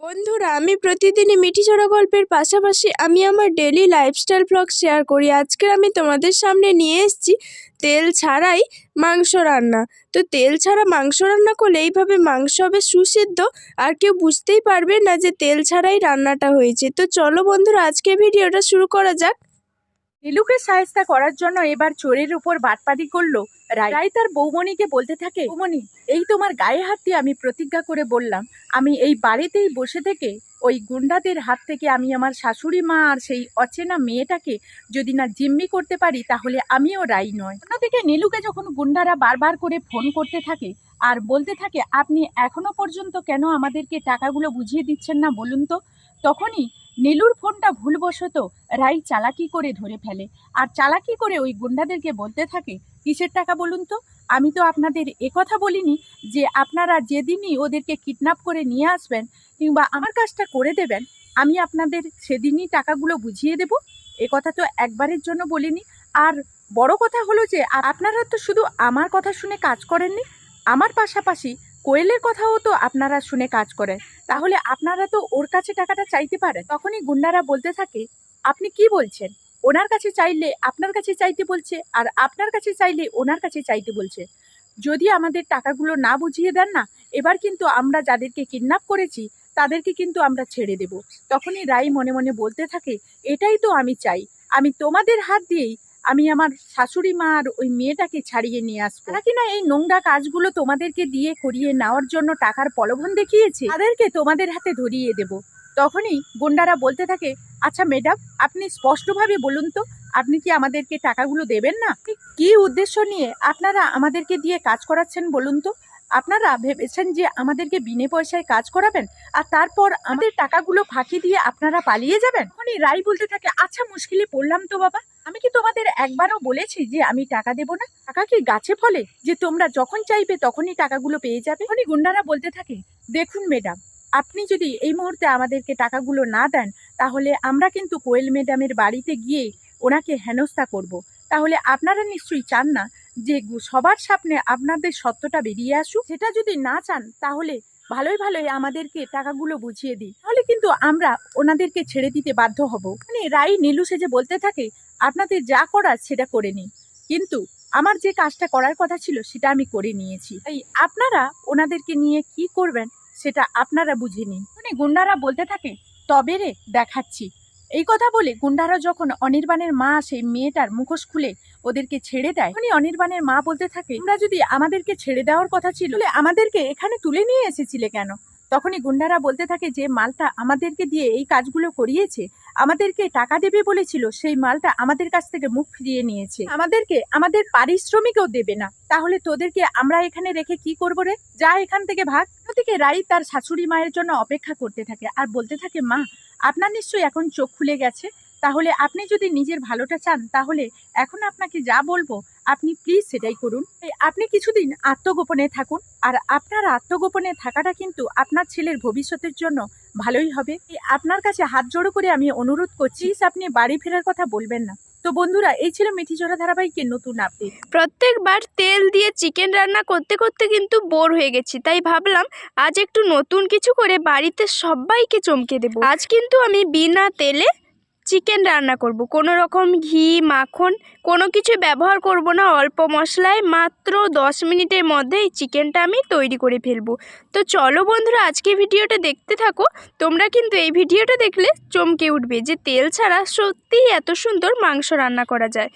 বন্ধুরা, আমি প্রতিদিনই মিঠি ছড়া গল্পের পাশাপাশি আমি আমার ডেলি লাইফস্টাইল ব্লগ শেয়ার করি। আজকে আমি তোমাদের সামনে নিয়ে এসেছি তেল ছাড়াই মাংস রান্না। তো তেল ছাড়া মাংস রান্না করলে এইভাবে মাংস হবে সুসিদ্ধ, আর কেউ বুঝতেই পারবে না যে তেল ছাড়াই রান্নাটা হয়েছে। তো চলো বন্ধুরা, আজকে ভিডিওটা শুরু করা যাক। নীলুকে সাহেস্তা করার জন্য এবার চোরের উপর বাটপারি করল। রাই তার বৌমণিকে বলতে থাকে, বৌমণি, এই তোমার গায়ে হাত দিয়ে আমি প্রতিজ্ঞা করে বললাম, আমি এই বাড়িতেই বসে থেকে ওই গুন্ডাদের হাত থেকে আমি আমার শাশুড়ি মা আর সেই অচেনা মেয়েটাকে যদি না জিম্মি করতে পারি, তাহলে আমিও রাই নয় অন্যদিকে নীলুকে যখন গুন্ডারা বারবার করে ফোন করতে থাকে আর বলতে থাকে, আপনি এখনও পর্যন্ত কেন আমাদেরকে টাকাগুলো বুঝিয়ে দিচ্ছেন না বলুন তো? তখনই নীলুর ফোনটা ভুলবশত রাই চালাকি করে ধরে ফেলে। আর চালাকি করে ওই গুন্ডাদেরকে বলতে থাকে, কিসের টাকা বলুন তো? আমি তো আপনাদের একথা বলিনি যে আপনারা যেদিনই ওদেরকে কিডন্যাপ করে নিয়ে আসবেন কিংবা আমার কাজটা করে দেবেন, আমি আপনাদের সেদিনই টাকাগুলো বুঝিয়ে দেব। এ কথা তো একবারের জন্য বলিনি। আর বড় কথা হলো যে আপনারা তো শুধু আমার কথা শুনে কাজ করেননি, আমার পাশাপাশি কোয়েলের কথাও তো আপনারা শুনে কাজ করেন। তাহলে আপনারা তো ওর কাছে টাকাটা চাইতে পারেন। তখনই গুন্ডারা বলতে থাকে, আপনি কি বলছেন? ওনার কাছে চাইলে আপনার কাছে চাইতে বলছে আর আপনার কাছে চাইলে ওনার কাছে চাইতে বলছে। যদি আমাদের টাকাগুলো না বুঝিয়ে দেন না, এবার কিন্তু আমরা যাদেরকে কিডন্যাপ করেছি, তাদেরকে কিন্তু আমরা ছেড়ে দেব। তখনই রাই মনে মনে বলতে থাকে, এটাই তো আমি চাই। আমি তোমাদের হাত দিয়েই আমি আমার শাশুড়ি মা আর ওই মেয়েটাকে ছাড়িয়ে নিয়ে আসব। নাকি না এই নোংরা কাজগুলো তোমাদেরকে দিয়ে করিয়ে নেওয়ার জন্য টাকার প্রলোভন দেখিয়েছে? তাদেরকে তোমাদের হাতে ধরিয়ে দেব। তখনই গুন্ডারা বলতে থাকে আচ্ছা ম্যাডাম, আপনি স্পষ্টভাবে বলুন তো, আপনি কি আমাদেরকে টাকাগুলো দেবেন না? কি উদ্দেশ্য নিয়ে আপনারা আমাদেরকে দিয়ে কাজ করাচ্ছেন বলুন তো? আপনারা ভেবেছেন যে আমাদেরকে বিনে পয়সায় কাজ করাবেন? আর তারপর আমাদের টাকাগুলো ফাঁকি দিয়ে আপনারা পালিয়ে যাবেন? তখনই রাই বলতে থাকে আচ্ছা মুশকিলে পড়লাম তো বাবা। আমি কি তোমাদের একবারও বলেছি যে আমি টাকা দেব না? টাকা কি গাছে ফলে? যে তোমরা যখন চাইবে তখনই টাকাগুলো পেয়ে যাবে? তখনই গুন্ডারা বলতে থাকে, দেখুন ম্যাডাম, আপনি যদি এই মুহূর্তে আমাদেরকে টাকাগুলো না দেন, তাহলে আমরা কিন্তু কোয়েল ম্যাডামের বাড়িতে গিয়ে ওনাকে হেনস্থা করব। তাহলে আপনারা নিশ্চয়ই চান না যে সবার সামনে আপনাদের সত্যটা বেরিয়ে আসুক, সেটা যদি না চান, তাহলে ভালোই ভালোই আমাদেরকে টাকাগুলো বুঝিয়ে দিই তাহলে কিন্তু আমরা ওনাদেরকে ছেড়ে দিতে বাধ্য হব। মানে রাই নীলু সেজে বলতে থাকে, আপনাদের যা করার সেটা করে নিন। কিন্তু আমার যে কাজটা করার কথা ছিল, সেটা আমি করে নিয়েছি। তাই আপনারা ওনাদেরকে নিয়ে কি করবেন, সেটা আপনারা বুঝে নিন। মানে গুন্ডারা বলতে থাকে, তবে রে, দেখাচ্ছি। এই কথা বলে গুন্ডারা যখন অনির্বাণের মা সেই মেয়েটার মুখোশ খুলে ওদেরকে ছেড়ে দেয়, তখনই অনির্বাণের মা বলতে থাকে, তোমরা যদি আমাদেরকে ছেড়ে দেওয়ার কথা ছিল আমাদেরকে এখানে তুলে নিয়ে এসেছিলে কেন? তখনই গুন্ডারা বলতে থাকে যে, মালটা আমাদেরকে দিয়ে এই কাজগুলো করিয়েছে। আমাদেরকে টাকা দেবে বলেছিল, সেই মালটা আমাদের কাছ থেকে মুখ ফিরিয়ে নিয়েছে। আমাদেরকে, আমাদের পারিশ্রমিকও দেবে না। তাহলে তোদেরকে আমরা এখানে রেখে কি করব রে? যা এখান থেকে ভাগ। ওদিকে রাই তার শাশুড়ি মায়ের জন্য অপেক্ষা করতে থাকে আর বলতে থাকে, মা, আপনার নিশ্চয়ই এখন চোখ খুলে গেছে। তাহলে আপনি যদি নিজের ভালোটা চান, তাহলে এখন আপনাকে যা বলব, আপনি প্লিজ সেটাই করুন। আপনি কিছুদিন আত্মগোপনে থাকুন, আর আপনার আত্মগোপনে থাকাটা কিন্তু আপনার ছেলের ভবিষ্যতের জন্য ভালোই হবে। আপনার কাছে হাত জোড়ো করে আমি অনুরোধ করছি আপনি বাড়ি ফেরার কথা বলবেন না। তো বন্ধুরা, এই ছিল মিঠি জোড়া ধারাবাহিকের নতুন আপডেট প্রত্যেকবার তেল দিয়ে চিকেন রান্না করতে করতে কিন্তু বোর হয়ে গেছি, তাই ভাবলাম আজ একটু নতুন কিছু করে বাড়িতে সবাইকে চমকে দেব। আজ কিন্তু আমি বিনা তেলে চিকেন রান্না করব। কোনো রকম ঘি, মাখন, কোনো কিছু ব্যবহার করব না। অল্প মশলায় মাত্র দশ মিনিটের মধ্যে এই চিকেনটা আমি তৈরি করে ফেলব। তো চলো বন্ধুরা আজকে ভিডিওটা দেখতে থাকো। তোমরা কিন্তু এই ভিডিওটা দেখলে চমকে উঠবে যে তেল ছাড়া সত্যিই এত সুন্দর মাংস রান্না করা যায়।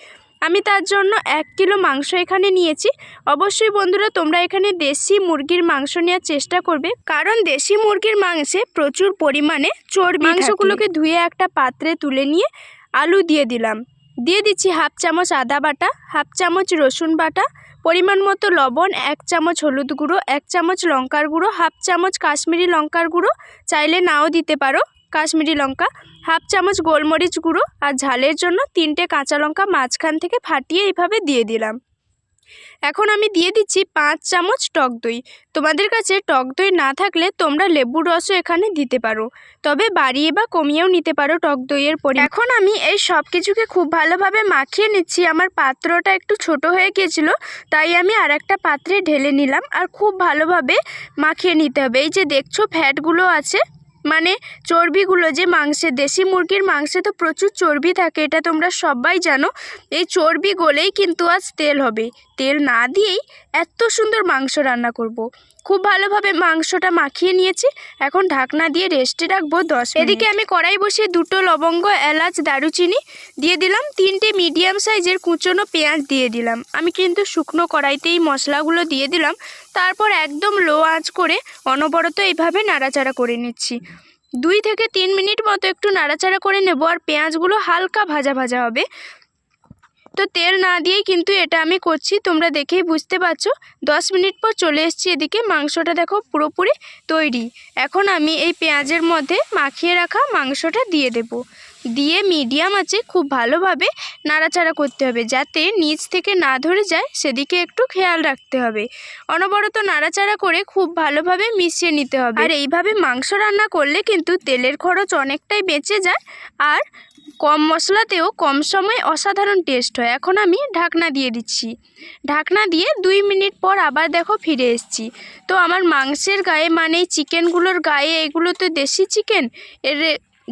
আমি তার জন্য এক কিলো মাংস এখানে নিয়েছি। অবশ্যই বন্ধুরা, তোমরা এখানে দেশি মুরগির মাংস নেওয়ার চেষ্টা করবে। কারণ দেশি মুরগির মাংসে প্রচুর পরিমাণে চর্বি মাংসগুলোকে ধুয়ে একটা পাত্রে তুলে নিয়ে আলু দিয়ে দিলাম। দিয়ে দিচ্ছি হাফ চামচ আদা বাটা, হাফ চামচ রসুন বাটা, পরিমাণ মতো লবণ, এক চামচ হলুদ গুঁড়ো, এক চামচ লঙ্কার গুঁড়ো, হাফ চামচ কাশ্মীরি লঙ্কার গুঁড়ো। চাইলে নাও দিতে পারো। কাশ্মীরি লঙ্কা, হাফ চামচ গোলমরিচ গুঁড়ো আর ঝালের জন্য তিনটে কাঁচা লঙ্কা মাঝখান থেকে ফাটিয়ে এইভাবে দিয়ে দিলাম। এখন আমি দিয়ে দিচ্ছি পাঁচ চামচ টক দই। তোমাদের কাছে টক দই না থাকলে তোমরা লেবুর রসও এখানে দিতে পারো, তবে বাড়িয়ে বা কমিয়েও নিতে পারো টক দইয়ের পরি এখন আমি এই সব কিছুকে খুব ভালোভাবে মাখিয়ে নিচ্ছি। আমার পাত্রটা একটু ছোট হয়ে গিয়েছিল, তাই আমি আর একটা পাত্রে ঢেলে নিলাম। আর খুব ভালোভাবে মাখিয়ে নিতে হবে। এই যে দেখছ, ফ্যাটগুলো আছে। মানে চর্বিগুলো যে মাংসে, দেশি মুরগির মাংসে তো প্রচুর চর্বি থাকে, এটা তোমরা সবাই জানো। এই চর্বি গলেই কিন্তু আজ তেল হবে। তেল না দিয়েই এত সুন্দর মাংস রান্না করব। খুব ভালোভাবে মাংসটা মাখিয়ে নিয়েছি। এখন ঢাকনা দিয়ে রেস্টে রাখব দশ এদিকে আমি কড়াই বসিয়ে দুটো লবঙ্গ, এলাচ, দারুচিনি দিয়ে দিলাম। তিনটে মিডিয়াম সাইজের কুচনো পেঁয়াজ দিয়ে দিলাম। আমি কিন্তু শুকনো কড়াইতেই মশলাগুলো দিয়ে দিলাম। তারপর একদম লো আঁচ করে অনবরত এইভাবে নাড়াচাড়া করে নিচ্ছি। দুই থেকে তিন মিনিট মতো একটু নাড়াচাড়া করে নেব আর পেঁয়াজগুলো হালকা ভাজা ভাজা হবে। তো তেল না দিয়েই কিন্তু এটা আমি করছি, তোমরা দেখেই বুঝতে পারছ। দশ মিনিট পর চলে এসেছি এদিকে, মাংসটা দেখো পুরোপুরি তৈরি। এখন আমি এই পেঁয়াজের মধ্যে মাখিয়ে রাখা মাংসটা দিয়ে দেব। দিয়ে মিডিয়াম আছে, খুব ভালোভাবে নাড়াচাড়া করতে হবে, যাতে নিচ থেকে না ধরে যায়, সেদিকে একটু খেয়াল রাখতে হবে। অনবরত নাড়াচাড়া করে খুব ভালোভাবে মিশিয়ে নিতে হবে। আর এইভাবে মাংস রান্না করলে কিন্তু তেলের খরচ অনেকটাই বেঁচে যায়, আর কম মশলাতেও কম সময়ে অসাধারণ টেস্ট হয়। এখন আমি ঢাকনা দিয়ে দিচ্ছি। ঢাকনা দিয়ে দুই মিনিট পর আবার দেখো ফিরে এসেছি। তো আমার মাংসের গায়ে মানে চিকেনগুলোর গায়ে এগুলো তো দেশি চিকেন? এর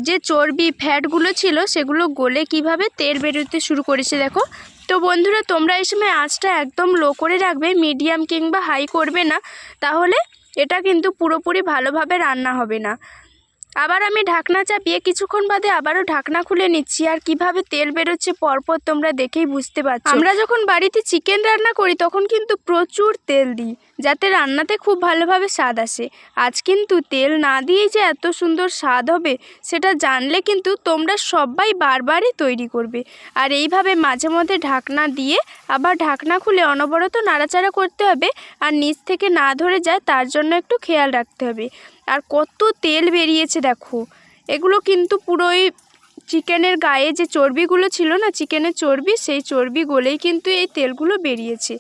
যে চর্বি, ফ্যাটগুলো ছিল সেগুলো গলে কীভাবে তেল বেরোতে শুরু করেছে দেখো? তো বন্ধুরা, তোমরা এই সময় আঁচটা একদম লো করে রাখবে, মিডিয়াম কিংবা হাই করবে না। তাহলে এটা কিন্তু পুরোপুরি ভালোভাবে রান্না হবে না। আবার আমি ঢাকনা চাপিয়ে কিছুক্ষণ বাদে আবারও ঢাকনা খুলে নিচ্ছি। আর কীভাবে তেল বেরোচ্ছে পরপর তোমরা দেখেই বুঝতে পারছ। আমরা যখন বাড়িতে চিকেন রান্না করি, তখন কিন্তু প্রচুর তেল দিই, যাতে রান্নাতে খুব ভালোভাবে স্বাদ আসে। আজ কিন্তু তেল না দিয়েই যে এত সুন্দর স্বাদ হবে, সেটা জানলে কিন্তু তোমরা সবাই বারবারই তৈরি করবে। আর এইভাবে মাঝে মধ্যে ঢাকনা দিয়ে আবার ঢাকনা খুলে অনবরত নাড়াচাড়া করতে হবে। আর নিচ থেকে না ধরে যায়, তার জন্য একটু খেয়াল রাখতে হবে। আর কত তেল বেরিয়েছে দেখো। এগুলো কিন্তু পুরোই চিকেনের গায়ে যে চর্বিগুলো ছিল না, চিকেনের চর্বি, সেই চর্বি গলেই কিন্তু এই তেলগুলো বেরিয়েছে।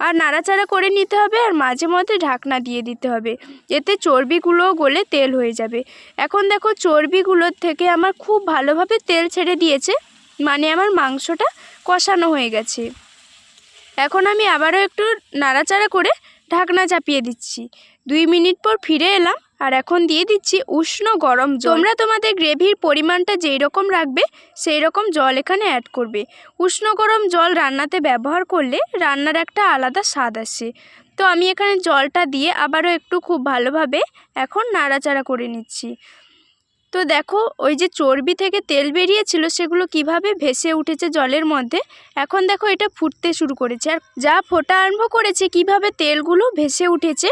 আর নাড়াচাড়া করে নিতে হবে আর মাঝে মধ্যে ঢাকনা দিয়ে দিতে হবে। এতে চর্বিগুলো গলে তেল হয়ে যাবে। এখন দেখো চর্বিগুলোর থেকে আমার খুব ভালোভাবে তেল ছেড়ে দিয়েছে মানে আমার মাংসটা কষানো হয়ে গেছে। এখন আমি আবারও একটু নাড়াচাড়া করে ঢাকনা চাপিয়ে দিচ্ছি। দুই মিনিট পর ফিরে এলাম। আর এখন দিয়ে দিচ্ছি উষ্ণ গরম জল। তোমরা তোমাদের গ্রেভির পরিমাণটা যেই রকম রাখবে সেই রকম জল এখানে অ্যাড করবে। উষ্ণ গরম জল রান্নাতে ব্যবহার করলে রান্নার একটা আলাদা স্বাদ আসে। তো আমি এখানে জলটা দিয়ে আবারও একটু খুব ভালোভাবে এখন নাড়াচাড়া করে নিচ্ছি। তো দেখো, ওই যে চর্বি থেকে তেল বেরিয়েছিল, সেগুলো কীভাবে ভেসে উঠেছে জলের মধ্যে? এখন দেখো এটা ফুটতে শুরু করেছে। আর যা ফোটা আরম্ভ করেছে, কীভাবে তেলগুলো ভেসে উঠেছে,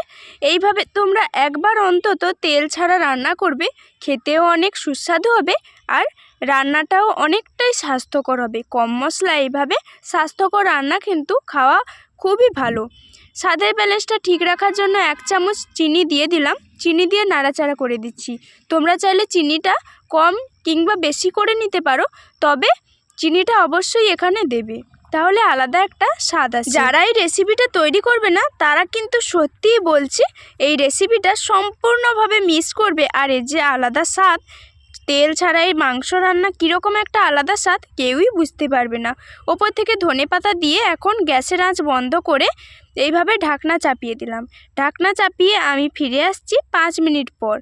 এইভাবে তোমরা একবার অন্তত তেল ছাড়া রান্না করবে, খেতেও অনেক সুস্বাদু হবে, আর রান্নাটাও অনেকটাই স্বাস্থ্যকর হবে। কম মশলা এইভাবে স্বাস্থ্যকর রান্না কিন্তু খাওয়া খুবই ভালো। স্বাদের ব্যালেন্সটা ঠিক রাখার জন্য এক চামচ চিনি দিয়ে দিলাম। চিনি দিয়ে নাড়াচাড়া করে দিচ্ছি। তোমরা চাইলে চিনিটা কম কিংবা বেশি করে নিতে পারো, তবে চিনিটা অবশ্যই এখানে দেবে। তাহলে আলাদা একটা স্বাদ আছে যারা এই রেসিপিটা তৈরি করবে না, তারা কিন্তু সত্যিই বলছি, এই রেসিপিটা সম্পূর্ণভাবে মিস করবে। আর এর যে আলাদা স্বাদ তেল ছাড়া এই মাংস রান্না কীরকম একটা আলাদা স্বাদ কেউই বুঝতে পারবে না। ওপর থেকে ধনে পাতা দিয়ে এখন গ্যাসের আঁচ বন্ধ করে এইভাবে ঢাকনা চাপিয়ে দিলাম। ঢাকনা চাপিয়ে আমি ফিরে আসছি পাঁচ মিনিট পর।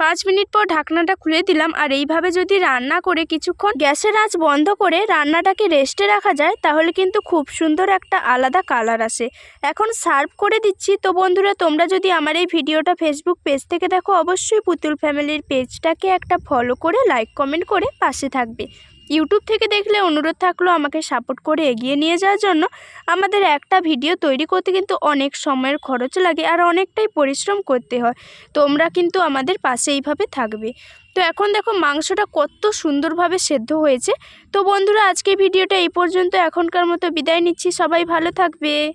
পাঁচ মিনিট পর ঢাকনাটা খুলে দিলাম আর এইভাবে যদি রান্না করে কিছুক্ষণ গ্যাসের আঁচ বন্ধ করে রান্নাটাকে রেস্টে রাখা যায়, তাহলে কিন্তু খুব সুন্দর একটা আলাদা কালার আসে। এখন সার্ভ করে দিচ্ছি। তো বন্ধুরা, তোমরা যদি আমার এই ভিডিওটা ফেসবুক পেজ থেকে দেখো, অবশ্যই পুতুল ফ্যামিলির পেজটাকে একটা ফলো করে লাইক কমেন্ট করে পাশে থাকবে। ইউটিউব থেকে দেখলে অনুরোধ থাকল আমাকে সাপোর্ট করে এগিয়ে নিয়ে যাওয়ার জন্য। আমাদের একটা ভিডিও তৈরি করতে কিন্তু অনেক সময়ের খরচ লাগে আর অনেকটাই পরিশ্রম করতে হয়। তোমরা কিন্তু আমাদের পাশে এইভাবে থাকবে। তো এখন দেখো মাংসটা কত সুন্দরভাবে সেদ্ধ হয়েছে। তো বন্ধুরা আজকে ভিডিওটা এই পর্যন্ত। এখনকার মতো বিদায় নিচ্ছি। সবাই ভালো থাকবে।